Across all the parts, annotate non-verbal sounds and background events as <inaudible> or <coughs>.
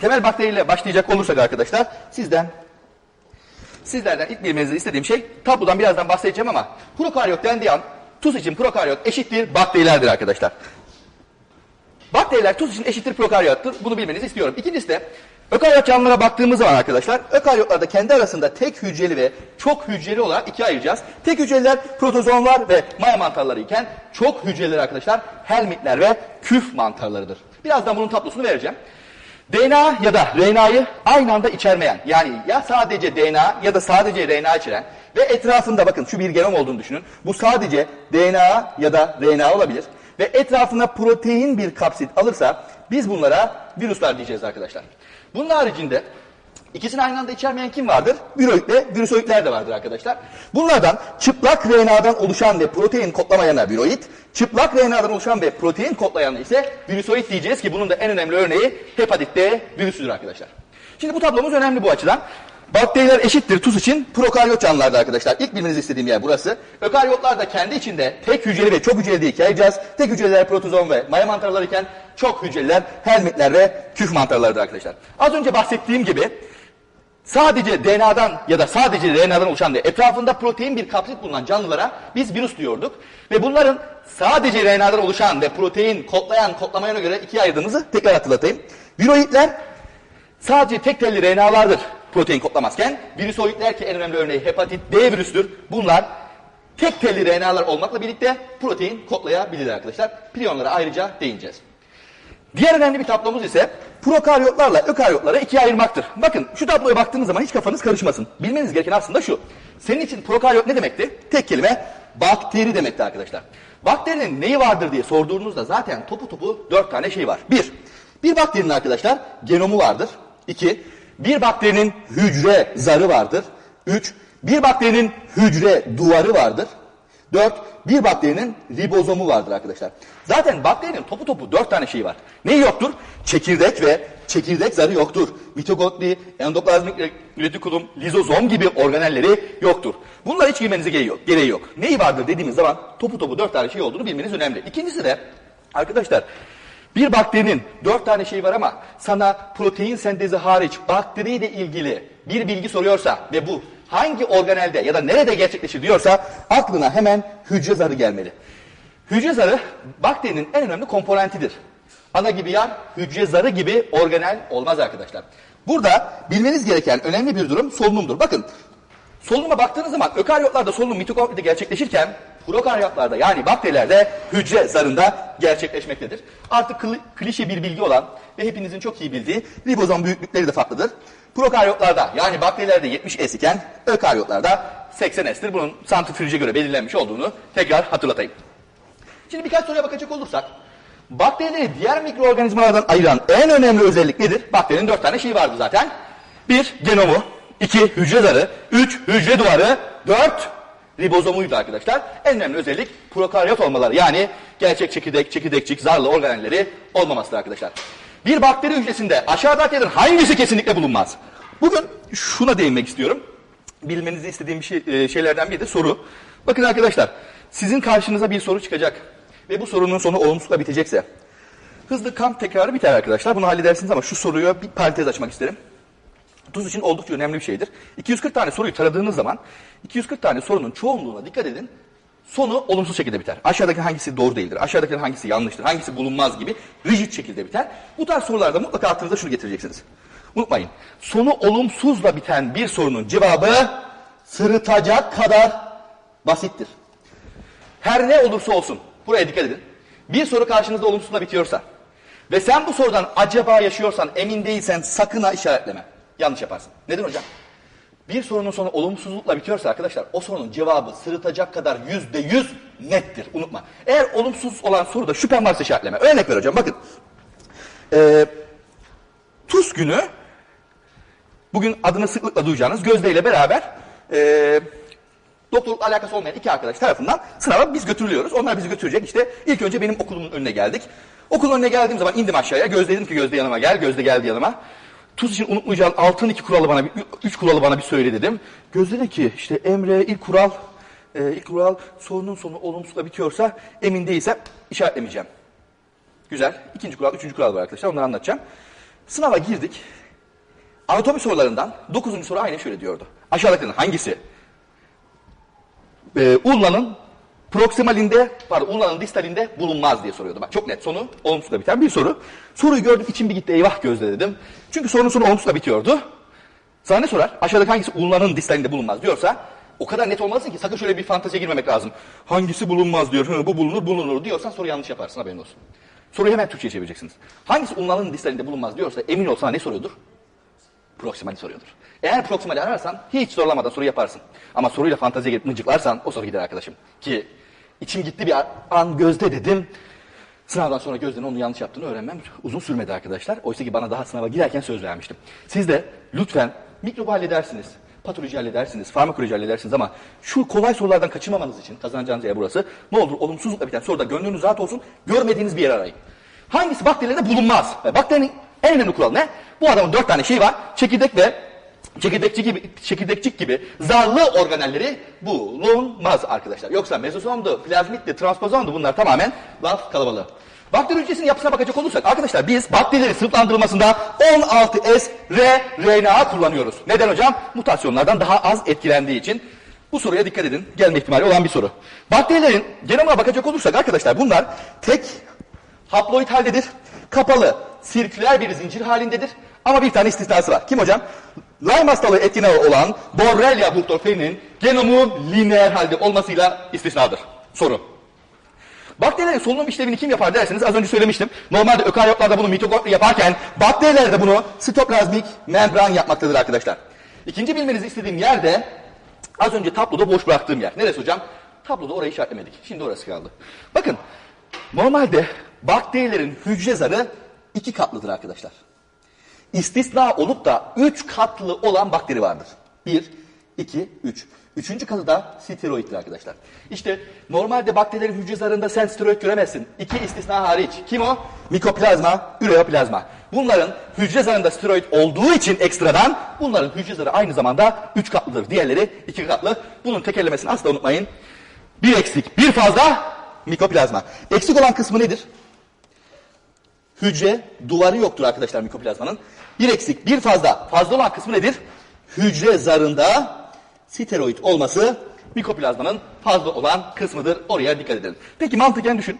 Temel bakteriyle başlayacak olursak arkadaşlar sizden sizlerden ilk bilmenizi istediğim şey tablodan birazdan bahsedeceğim ama prokaryot dendiği an tuz için prokaryot eşittir bakterilerdir arkadaşlar. Bakteriler tuz için eşittir prokaryottur. Bunu bilmenizi istiyorum. İkincisi de ökaryot canlılara baktığımız zaman arkadaşlar ökaryotlarda kendi arasında tek hücreli ve çok hücreli olarak ikiye ayıracağız. Tek hücreliler protozoonlar ve maya mantarları iken çok hücreliler arkadaşlar helmintler ve küf mantarlarıdır. Birazdan bunun tablosunu vereceğim. DNA ya da RNA'yı aynı anda içermeyen yani ya sadece DNA ya da sadece RNA içeren ve etrafında bakın şu bir genom olduğunu düşünün. Bu sadece DNA ya da RNA olabilir ve etrafına protein bir kapsit alırsa biz bunlara virüsler diyeceğiz arkadaşlar. Bunun haricinde ikisini aynı anda içermeyen kim vardır? Viroidle virüsoidler de vardır arkadaşlar. Bunlardan çıplak RNA'dan oluşan ve protein kodlamayana viroid, çıplak RNA'dan oluşan ve protein kodlayana ise virüsoid diyeceğiz ki bunun da en önemli örneği hepatit B virüsüdür arkadaşlar. Şimdi bu tablomuz önemli bu açıdan. Bakteriler eşittir tuz için prokaryot canlılarda arkadaşlar. İlk bilmenizi istediğim yer burası. Ökaryotlar da kendi içinde tek hücreli ve çok hücreli diye ayıracağız. Tek hücreliler protozom ve maya mantarları iken çok hücreliler helmintler ve küf mantarlarıdır arkadaşlar. Az önce bahsettiğim gibi sadece DNA'dan ya da sadece RNA'dan oluşan ve etrafında protein bir kapsit bulunan canlılara biz virüs diyorduk. Ve bunların sadece RNA'dan oluşan ve protein kodlayan kodlamayana göre ikiye ayırdığımızı tekrar hatırlatayım. Viroidler sadece tek telli RNA'lardır protein kodlamazken virüsoidler ki en önemli örneği hepatit B virüsüdür. Bunlar tek telli RNA'lar olmakla birlikte protein kodlayabilirler arkadaşlar. Priyonlara ayrıca değineceğiz. Diğer önemli bir tablomuz ise prokaryotlarla ökaryotlara ikiye ayırmaktır. Bakın şu tabloya baktığınız zaman hiç kafanız karışmasın. Bilmeniz gereken aslında şu. Senin için prokaryot ne demekti? Tek kelime bakteri demekti arkadaşlar. Bakterinin neyi vardır diye sorduğunuzda zaten topu topu dört tane şey var. Bir, bir bakterinin arkadaşlar genomu vardır. İki, bir bakterinin hücre zarı vardır. Üç, bir bakterinin hücre duvarı vardır. Dört, bir bakterinin ribozomu vardır arkadaşlar. Zaten bakterinin topu topu dört tane şeyi var. Ne yoktur? Çekirdek ve çekirdek zarı yoktur. Mitokondri, endoplazmik retikulum, lizozom gibi organelleri yoktur. Bunlar hiç girmenize gereği yok. Gereği yok. Neyi vardır dediğimiz zaman topu topu dört tane şey olduğunu bilmeniz önemli. İkincisi de arkadaşlar bir bakterinin dört tane şey var ama sana protein sentezi hariç bakteriyle ilgili bir bilgi soruyorsa ve bu hangi organelde ya da nerede gerçekleşir diyorsa aklına hemen hücre zarı gelmeli. Hücre zarı bakterinin en önemli komponentidir. Ana gibi yar, hücre zarı gibi organel olmaz arkadaşlar. Burada bilmeniz gereken önemli bir durum solunumdur. Bakın solunuma baktığınız zaman ökaryotlarda solunum mitokondride gerçekleşirken prokaryotlarda yani bakterilerde hücre zarında gerçekleşmektedir. Artık kli- klişe bir bilgi olan ve hepinizin çok iyi bildiği ribozom büyüklükleri de farklıdır. Prokaryotlarda yani bakterilerde 70 S iken ökaryotlarda 80 S'tir. Bunun santrifüje göre belirlenmiş olduğunu tekrar hatırlatayım. Şimdi birkaç soruya bakacak olursak, bakterileri diğer mikroorganizmalardan ayıran en önemli özellik nedir? Bakterinin dört tane şeyi vardı zaten. Bir, genomu. iki hücre zarı. Üç, hücre duvarı. Dört, ribozomuydu arkadaşlar. En önemli özellik prokaryot olmaları. Yani gerçek çekirdek, çekirdekçik, zarlı organelleri olmamasıdır arkadaşlar. Bir bakteri hücresinde aşağıdakilerin hangisi kesinlikle bulunmaz? Bugün şuna değinmek istiyorum. Bilmenizi istediğim bir şey, e, şeylerden biri de soru. Bakın arkadaşlar, sizin karşınıza bir soru çıkacak ve bu sorunun sonu olumsuzla bitecekse hızlı kamp tekrarı biter arkadaşlar. Bunu halledersiniz ama şu soruya bir parantez açmak isterim. Tuz için oldukça önemli bir şeydir. 240 tane soruyu taradığınız zaman 240 tane sorunun çoğunluğuna dikkat edin. Sonu olumsuz şekilde biter. Aşağıdaki hangisi doğru değildir, aşağıdaki hangisi yanlıştır, hangisi bulunmaz gibi rigid şekilde biter. Bu tarz sorularda mutlaka aklınıza şunu getireceksiniz. Unutmayın. Sonu olumsuzla biten bir sorunun cevabı sırıtacak kadar basittir. Her ne olursa olsun, buraya dikkat edin. Bir soru karşınızda olumsuzla bitiyorsa ve sen bu sorudan acaba yaşıyorsan, emin değilsen sakın ha işaretleme. Yanlış yaparsın. Neden hocam? Bir sorunun sonu olumsuzlukla bitiyorsa arkadaşlar o sorunun cevabı sırıtacak kadar yüzde yüz nettir. Unutma. Eğer olumsuz olan soruda şüphen varsa işaretleme. Örnek ver hocam bakın. Ee, tuz günü bugün adını sıklıkla duyacağınız Gözde ile beraber ee, doktorlukla alakası olmayan iki arkadaş tarafından sınava biz götürülüyoruz. Onlar bizi götürecek. İşte ilk önce benim okulumun önüne geldik. Okulun önüne geldiğim zaman indim aşağıya. Gözde dedim ki Gözde yanıma gel. Gözde geldi yanıma. Tuz için unutmayacağın altın iki kuralı bana, üç kuralı bana bir söyle dedim. Gözde ki işte Emre ilk kural, e, ilk kural sorunun sonu olumsuzla bitiyorsa emin değilsem işaretlemeyeceğim. Güzel. İkinci kural, üçüncü kural var arkadaşlar. Onları anlatacağım. Sınava girdik. Anatomi sorularından 9. soru aynı şöyle diyordu. Aşağıdakilerin hangisi? Ee, ulnanın proksimalinde, pardon ulnanın distalinde bulunmaz diye soruyordu. Bak çok net sonu olumsuzla biten bir soru. Soruyu gördüm içim bir gitti eyvah gözle dedim. Çünkü sorunun sonu olumsuzla bitiyordu. Sana ne sorar? Aşağıdaki hangisi ulnanın distalinde bulunmaz diyorsa o kadar net olmalısın ki sakın şöyle bir fanteziye girmemek lazım. Hangisi bulunmaz diyor. Hı, bu bulunur bulunur diyorsan soru yanlış yaparsın haberin olsun. Soruyu hemen Türkçe'ye çevireceksiniz. Hangisi ulnanın distalinde bulunmaz diyorsa emin ol sana ne soruyordur? Proksimali soruyordur. Eğer proksimali ararsan hiç zorlamadan soru yaparsın. Ama soruyla fanteziye gelip mıncıklarsan o soru gider arkadaşım. Ki içim gitti bir an gözde dedim. Sınavdan sonra gözden onu yanlış yaptığını öğrenmem uzun sürmedi arkadaşlar. Oysa ki bana daha sınava girerken söz vermiştim. Siz de lütfen mikrobu halledersiniz. Patoloji halledersiniz, farmakoloji halledersiniz ama şu kolay sorulardan kaçınmamanız için kazanacağınız yer burası. Ne olur olumsuzlukla biten soruda gönlünüz rahat olsun, görmediğiniz bir yer arayın. Hangisi bakterilerde bulunmaz? Bakterinin en önemli kuralı ne? Bu adamın dört tane şey var. Çekirdek ve çekirdekçi gibi, çekirdekçik gibi zarlı organelleri bulunmaz arkadaşlar. Yoksa mezosomdu, plazmitti, transpozomdu bunlar tamamen laf kalabalığı. Bakteri hücresinin yapısına bakacak olursak arkadaşlar biz bakterilerin sınıflandırılmasında 16S R RNA kullanıyoruz. Neden hocam? Mutasyonlardan daha az etkilendiği için. Bu soruya dikkat edin. Gelme ihtimali olan bir soru. Bakterilerin genomuna bakacak olursak arkadaşlar bunlar tek haploid haldedir. Kapalı, sirküler bir zincir halindedir. Ama bir tane istisnası var. Kim hocam? Lyme hastalığı etkine olan Borrelia burgdorferi'nin genomu lineer halde olmasıyla istisnadır. Soru. Bakterilerin solunum işlevini kim yapar derseniz az önce söylemiştim. Normalde ökaryotlarda bunu mitokondri yaparken bakterilerde bunu sitoplazmik membran yapmaktadır arkadaşlar. İkinci bilmenizi istediğim yerde az önce tabloda boş bıraktığım yer. Neresi hocam? Tabloda orayı işaretlemedik. Şimdi orası kaldı. Bakın normalde bakterilerin hücre zarı iki katlıdır arkadaşlar. İstisna olup da üç katlı olan bakteri vardır. Bir, iki, üç. Üçüncü katı da steroiddir arkadaşlar. İşte normalde bakterilerin hücre zarında sen steroid göremezsin. İki istisna hariç. Kim o? Mikoplazma, üreoplazma. Bunların hücre zarında steroid olduğu için ekstradan bunların hücre zarı aynı zamanda üç katlıdır. Diğerleri iki katlı. Bunun tekerlemesini asla unutmayın. Bir eksik, bir fazla mikoplazma. Eksik olan kısmı nedir? Hücre duvarı yoktur arkadaşlar mikoplazmanın. Bir eksik, bir fazla. Fazla olan kısmı nedir? Hücre zarında steroid olması mikoplazmanın fazla olan kısmıdır. Oraya dikkat edelim. Peki mantıken düşün.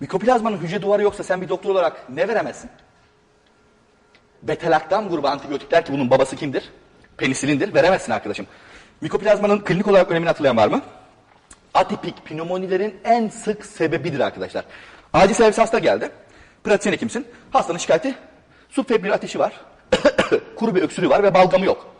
Mikoplazmanın hücre duvarı yoksa sen bir doktor olarak ne veremezsin? Betalaktam grubu antibiyotikler ki bunun babası kimdir? Penisilindir. Veremezsin arkadaşım. Mikoplazmanın klinik olarak önemini hatırlayan var mı? Atipik pneumonilerin en sık sebebidir arkadaşlar. Acil servis hasta geldi. Pratisyen hekimsin. Hastanın şikayeti subfebril ateşi var. <coughs> kuru bir öksürüğü var ve balgamı yok.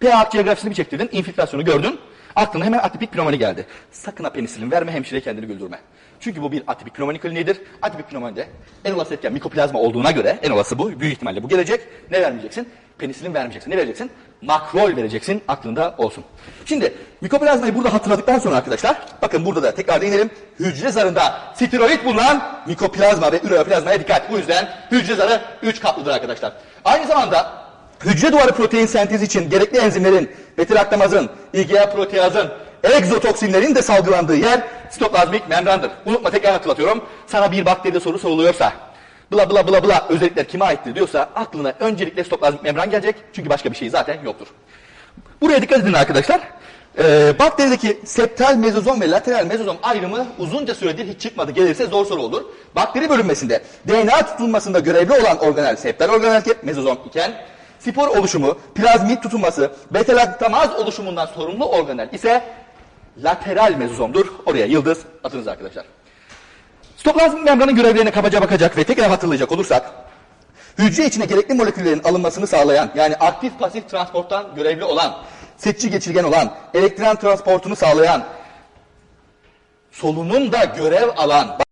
pH akciğergrafisini bir çektirdin, infiltrasyonu gördün. Aklına hemen atipik pnömoni geldi. Sakın ha penisilin verme, hemşire kendini güldürme. Çünkü bu bir atipik pnömoni kliniğidir. Atipik pnömonide en olası etken mikoplazma olduğuna göre, en olası bu, büyük ihtimalle bu gelecek. Ne vermeyeceksin? Penisilin vermeyeceksin. Ne vereceksin? Makrol vereceksin, aklında olsun. Şimdi mikoplazmayı burada hatırladıktan sonra arkadaşlar, bakın burada da tekrar değinelim. Hücre zarında steroid bulunan mikoplazma ve üreoplazmaya dikkat. Bu yüzden hücre zarı 3 katlıdır arkadaşlar. Aynı zamanda hücre duvarı protein sentezi için gerekli enzimlerin, betilaktamazın, IgA proteazın, egzotoksinlerin de salgılandığı yer sitoplazmik membrandır. Unutma tekrar hatırlatıyorum. Sana bir bakteride soru soruluyorsa, bla bla bla bla özellikler kime aittir diyorsa aklına öncelikle sitoplazmik membran gelecek. Çünkü başka bir şey zaten yoktur. Buraya dikkat edin arkadaşlar. Ee, bakterideki septal mezozom ve lateral mezozom ayrımı uzunca süredir hiç çıkmadı. Gelirse zor soru olur. Bakteri bölünmesinde DNA tutulmasında görevli olan organel septal organel mezozom iken spor oluşumu, plazmit tutunması, beta-laktamaz oluşumundan sorumlu organel ise lateral mezozomdur. Oraya yıldız atınız arkadaşlar. Sitoplazmik membranın görevlerine kabaca bakacak ve tekrar hatırlayacak olursak, hücre içine gerekli moleküllerin alınmasını sağlayan, yani aktif pasif transporttan görevli olan, seçici geçirgen olan, elektron transportunu sağlayan, solunum da görev alan,